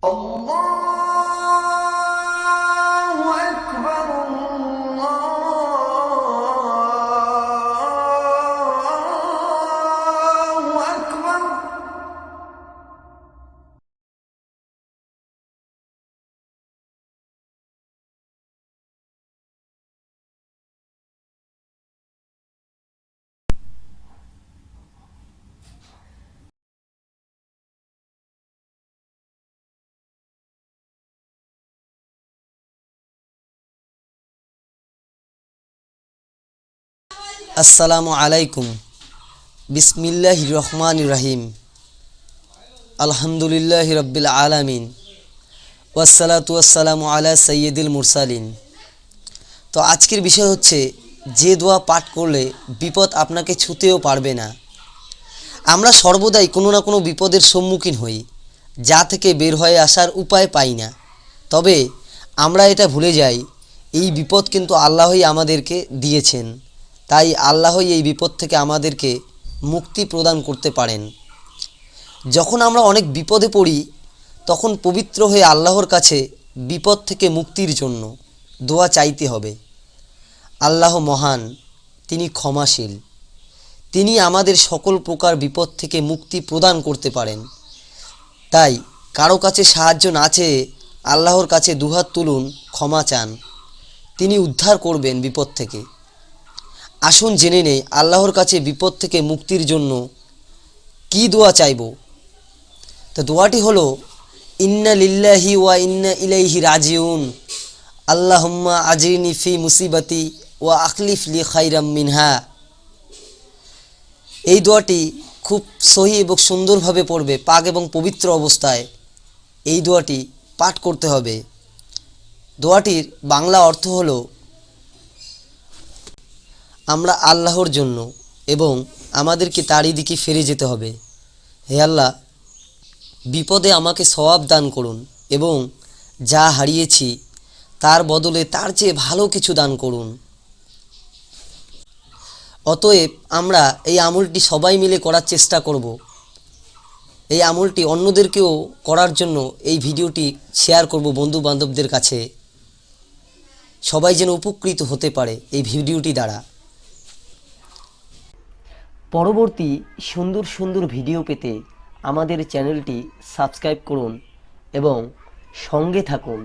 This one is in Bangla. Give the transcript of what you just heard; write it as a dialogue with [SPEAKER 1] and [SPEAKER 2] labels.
[SPEAKER 1] Allah!
[SPEAKER 2] আসসালামু আলাইকুম। বিসমিল্লাহ রহমান রাহিম। আলহামদুলিল্লাহ রব্বিল আলামিন। ওয়াসালাতু ওয়াসালামু আলা সৈয়দুল মুরসালিন। তো আজকের বিষয় হচ্ছে, যে দোয়া পাঠ করলে বিপদ আপনাকে ছুতেও পারবে না। আমরা সর্বদাই কোনো না কোনো বিপদের সম্মুখীন হই, যা থেকে বের হয়ে আসার উপায় পাই না। তবে আমরা এটা ভুলে যাই, এই বিপদ কিন্তু আল্লাহই আমাদেরকে দিয়েছেন। তাই আল্লাহই এই বিপদ থেকে আমাদেরকে মুক্তি প্রদান করতে পারেন। যখন আমরা অনেক বিপদে পড়ি, তখন পবিত্র হয়ে আল্লাহর কাছে বিপদ থেকে মুক্তির জন্য দোয়া চাইতে হবে। আল্লাহ মহান, তিনি ক্ষমাশীল। তিনি আমাদের সকল প্রকার বিপদ থেকে মুক্তি প্রদান করতে পারেন। তাই কারও কাছে সাহায্য না চেয়ে আল্লাহর কাছে দুহাত তুলুন, ক্ষমা চান। তিনি উদ্ধার করবেন বিপদ থেকে। আসুন জেনে নেই আল্লাহর কাছে বিপদ থেকে মুক্তির জন্য কি দোয়া চাইব? তো দোয়াটি হলো, ইন্না লিল্লাহি ওয়া ইন্না ইলাইহি রাজিউন। আল্লাহুম্মা আজিনি ফি মুসিবাতি ওয়া আখলিফ লি খাইরাম মিনহা। এই দোয়াটি খুব সহি এবং সুন্দরভাবে পড়বে, পাক এবং পবিত্র অবস্থায়। এই দোয়াটি পাঠ করতে হবে। দোয়াটির বাংলা অর্থ হলো আমরা আল্লাহর জন্য এবং আমাদেরকে তারই দিকে ফিরে যেতে হবে। হে আল্লাহ, বিপদে আমাকে সওয়াব দান করুন এবং যা হারিয়েছি তার বদলে তার চেয়ে ভালো কিছু দান করুন। অতএব আমরা এই আমলটি সবাই মিলে করার চেষ্টা করব। এই আমলটি অন্যদেরকেও করার জন্য এই ভিডিওটি শেয়ার করব বন্ধু বান্ধবদের কাছে। সবাই যেন উপকৃত হতে পারে এই ভিডিওটি দ্বারা। পরবর্তী সুন্দর সুন্দর ভিডিও পেতে আমাদের চ্যানেলটি সাবস্ক্রাইব করুন এবং সঙ্গে থাকুন।